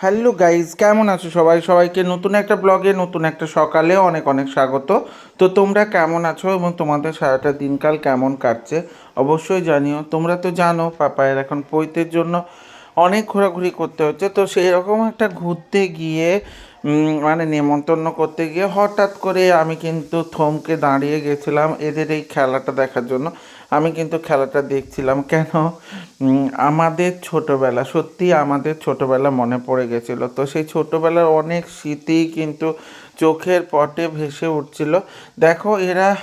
Hello guys কেমন আছো সবাই? সবাইকে নতুন একটা ব্লগে নতুন একটা সকালে অনেক অনেক স্বাগত। তো তোমরা কেমন আছো এবং তোমাদের সারাটা দিনকাল কেমন কাটছে? অবশ্যই জানিও। তোমরা তো জানো, পাপায়ের এখন পৈতের জন্য অনেক ঘোরাঘুরি করতে হচ্ছে। তো সেই রকম একটা ঘুরতে গিয়ে মানে নেমন্তন্ন করতে গিয়ে হঠাৎ করে আমি কিন্তু থমকে দাঁড়িয়ে গেছিলাম এদের এই খেলাটা দেখার জন্য। আমি কিন্তু খেলাটা দেখছিলাম। কেন? আমাদের ছোটবেলা সত্যি আমাদের ছোটবেলা মনে পড়ে গেছিল। তো সেই ছোটবেলার অনেক স্মৃতি কিন্তু চোখের পটে ভেসে উঠছিল। দেখো, এরা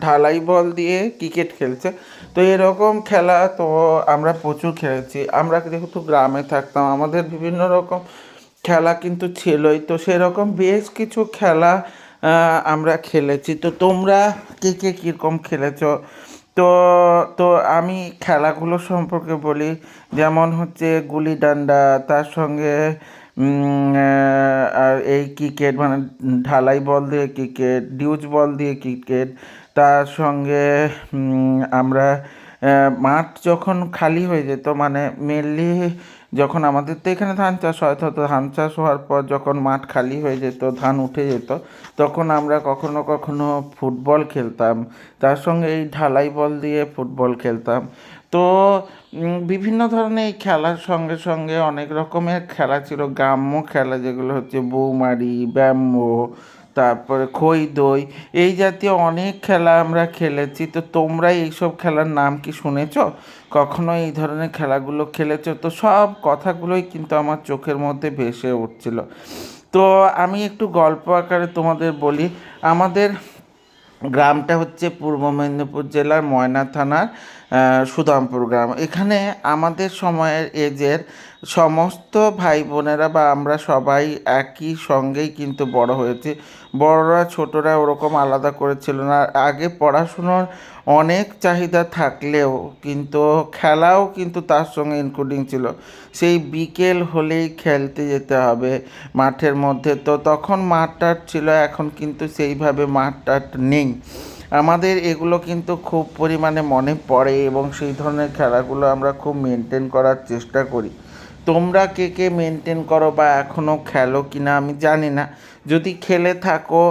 ঢালাই বল দিয়ে ক্রিকেট খেলছে। তো এরকম খেলা তো আমরা প্রচুর খেলেছি। আমরা যেহেতু গ্রামে থাকতাম, আমাদের বিভিন্ন রকম খেলা কিন্তু ছিলই। তো সেরকম বেশ কিছু খেলা আমরা খেলেছি। তো তোমরা কে কে কীরকম খেলেছো? তো তো আমি খেলাগুলো সম্পর্কে বলি। যেমন হচ্ছে গুলি ডান্ডা, তার সঙ্গে আর এই ক্রিকেট মানে ঢালাই বল দিয়ে ক্রিকেট, ডিউজ বল দিয়ে ক্রিকেট, তার সঙ্গে আমরা মাঠ যখন খালি হয়ে যেত মানে মেনলি যখন আমাদের তো এখানে ধান চাষ হয়, তো ধান চাষ হওয়ার পর যখন মাঠ খালি হয়ে যেত, ধান উঠে যেত, তখন আমরা কখনো কখনো ফুটবল খেলতাম। তার সঙ্গে এই ঢালাই বল দিয়ে ফুটবল খেলতাম। তো বিভিন্ন ধরনের এই খেলার সঙ্গে সঙ্গে অনেক রকমের খেলা ছিল। গ্রাম্য খেলা যেগুলো হচ্ছে বৌমারি, ব্যাম্বো তারপরে খই, দই, এই জাতীয় অনেক খেলা আমরা খেলেছি। তো তোমরা এইসব খেলার নাম কি শুনেছ? কখনো এই ধরনের খেলাগুলো খেলেছো? তো সব কথাগুলোই কিন্তু আমার চোখের মধ্যে ভেসে উঠছিল। তো আমি একটু গল্প আকারে তোমাদের বলি। আমাদের গ্রামটা হচ্ছে পূর্ব মেদিনীপুর জেলার ময়না থানার আহ, সুদামপুর গ্রাম এখানে আমাদের সময়ের এজের সমস্ত ভাই বোনেরা বা আমরা সবাই একই সঙ্গেই কিন্তু বড় হয়েছি। বড়রা ছোটরা ওরকম আলাদা করেছিল না। আগে পড়াশুনোর অনেক চাহিদা থাকলেও কিন্তু খেলাও কিন্তু তার সঙ্গে ইনক্লুডিং ছিল। সেই বিকেল হলেই খেলতে যেতে হবে মাঠের মধ্যে। তো তখন মাঠ ছিল এখন কিন্তু সেইভাবে মাঠ নেই। আমাদের এগুলো কিন্তু খুব পরিমাণে মনে পড়ে এবং সেই ধরনের খেলাগুলো আমরা খুব মেনটেন করার চেষ্টা করি। তোমরা কে কে মেনটেন করো বা এখনও খেলো কি না আমি জানি না। যদি খেলে থাকো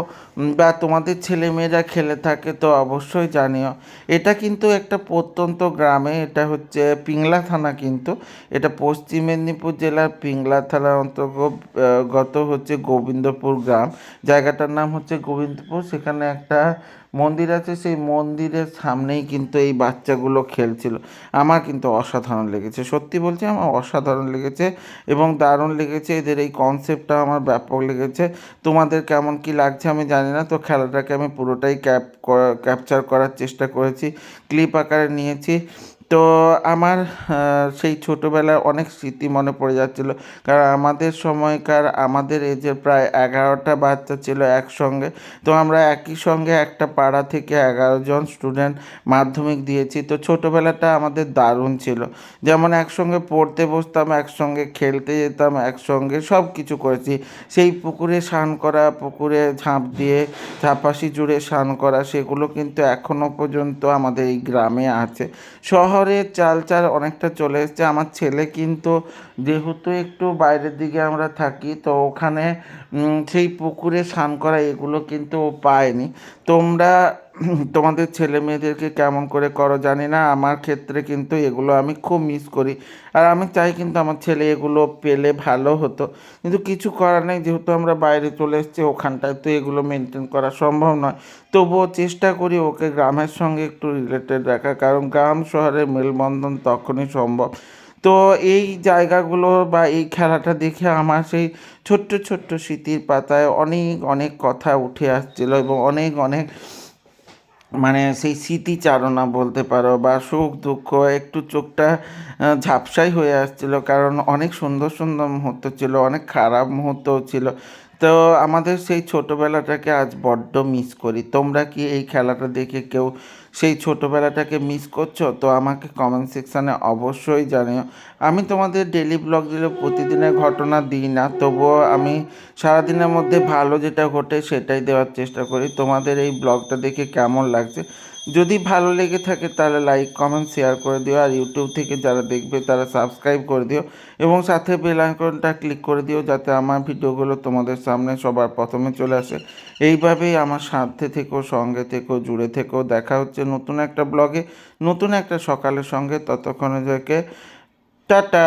বা তোমাদের ছেলেমেয়েরা খেলে থাকে তো অবশ্যই জানিও। এটা কিন্তু একটা প্রত্যন্ত গ্রামে, এটা হচ্ছে পিংলা থানা কিন্তু। এটা পশ্চিম মেদিনীপুর জেলার পিংলা থানার অন্তর্গত গত হচ্ছে গোবিন্দপুর গ্রাম। জায়গাটার নাম হচ্ছে গোবিন্দপুর। সেখানে একটা মন্দির আছে, সেই মন্দিরের সামনেই কিন্তু এই বাচ্চাগুলো খেলছিল। আমার কিন্তু অসাধারণ লেগেছে, সত্যি বলছি আমার অসাধারণ লেগেছে এবং দারুণ লেগেছে। এদের এই কনসেপ্টটা আমার ব্যাপক লেগেছে। তোমাদের কেমন কি লাগছে আমি জানি না, তো খেলাটাকে আমি পুরোটাই ক্যাপ ক্যাপচার করার চেষ্টা করেছি। ক্লিপ আকারে নিয়েছি। তো আমার সেই ছোটোবেলার অনেক স্মৃতি মনে পড়ে যাচ্ছিল। কারণ আমাদের সময়কার, আমাদের এজের প্রায় এগারোটা বাচ্চা ছিল একসঙ্গে। তো আমরা একই সঙ্গে একটা পাড়া থেকে এগারো জন স্টুডেন্ট মাধ্যমিক দিয়েছি। তো ছোটোবেলাটা আমাদের দারুণ ছিল। যেমন একসঙ্গে পড়তে বসতাম, একসঙ্গে খেলতে যেতাম, একসঙ্গে সব কিছু করেছি। সেই পুকুরে স্নান করা, পুকুরে ঝাঁপ দিয়ে ঝাঁপাশি জুড়ে স্নান করা, সেগুলো কিন্তু এখনও পর্যন্ত আমাদের এই গ্রামে আছে। শহরে চালচাল অনেকটা চলে এসছে। আমার ছেলে কিন্তু যেহেতু একটু বাইরের দিকে আমরা থাকি, তো ওখানে সেই পুকুরে স্নান করা এগুলো কিন্তু পায়নি। তোমরা তোমাদের ছেলে মেয়েদেরকে কেমন করে করো জানি না, আমার ক্ষেত্রে কিন্তু এগুলো আমি খুব মিস করি। আর আমি চাই কিন্তু আমার ছেলে এগুলো পেলে ভালো হতো। কিন্তু কিছু করার নেই, যেহেতু আমরা বাইরে চলে এসেছি, ওখানটায় তো এগুলো মেনটেন করা সম্ভব নয়। তবুও চেষ্টা করি ওকে গ্রামের সঙ্গে একটু রিলেটেড রাখা কারণ গ্রাম শহরের মেলবন্ধন তখনই সম্ভব। তো এই জায়গাগুলো বা এই খেলাটা দেখে আমার সেই ছোট্ট ছোট্ট স্মৃতির পাতায় অনেক অনেক কথা উঠে আসছিল এবং অনেক অনেক মানে সেই স্মৃতিচারণা বলতে পারো বা সুখ, দুঃখ, একটু চোখটা ঝাপসাই হয়ে আসছিল কারণ অনেক সুন্দর সুন্দর মুহূর্ত ছিল, অনেক খারাপ মুহূর্তও ছিল। তো আমাদের সেই ছোটোবেলাটাকে আজ বড্ড মিস করি। তোমরা কি এই খেলাটা দেখে কেউ সেই ছোটোবেলাটাকে মিস করছ? তো আমাকে কমেন্ট সেকশানে অবশ্যই জানিও। আমি তোমাদের ডেলি ব্লগ দিলে প্রতিদিনের ঘটনা দিই না, তবুও আমি সারাদিনের মধ্যে ভালো যেটা ঘটে সেটাই দেওয়ার চেষ্টা করি। তোমাদের এই ব্লগটা দেখে কেমন লাগছে? যদি ভালো লেগে থাকে তাহলে লাইক কমেন্ট শেয়ার করে দিও। আর ইউটিউব থেকে যারা দেখবে তারা সাবস্ক্রাইব করে দিও। এবং সাথে বেল আইকনটা ক্লিক করে দিও যাতে আমার ভিডিওগুলো তোমাদের সামনে সবার প্রথমে চলে আসে। এইভাবেই আমার সাথে থেকো, সঙ্গে থেকো, জুড়ে থেকো। দেখা হচ্ছে নতুন একটা ব্লগে নতুন একটা সকালের সঙ্গে। ততক্ষণে যাকে, টাটা!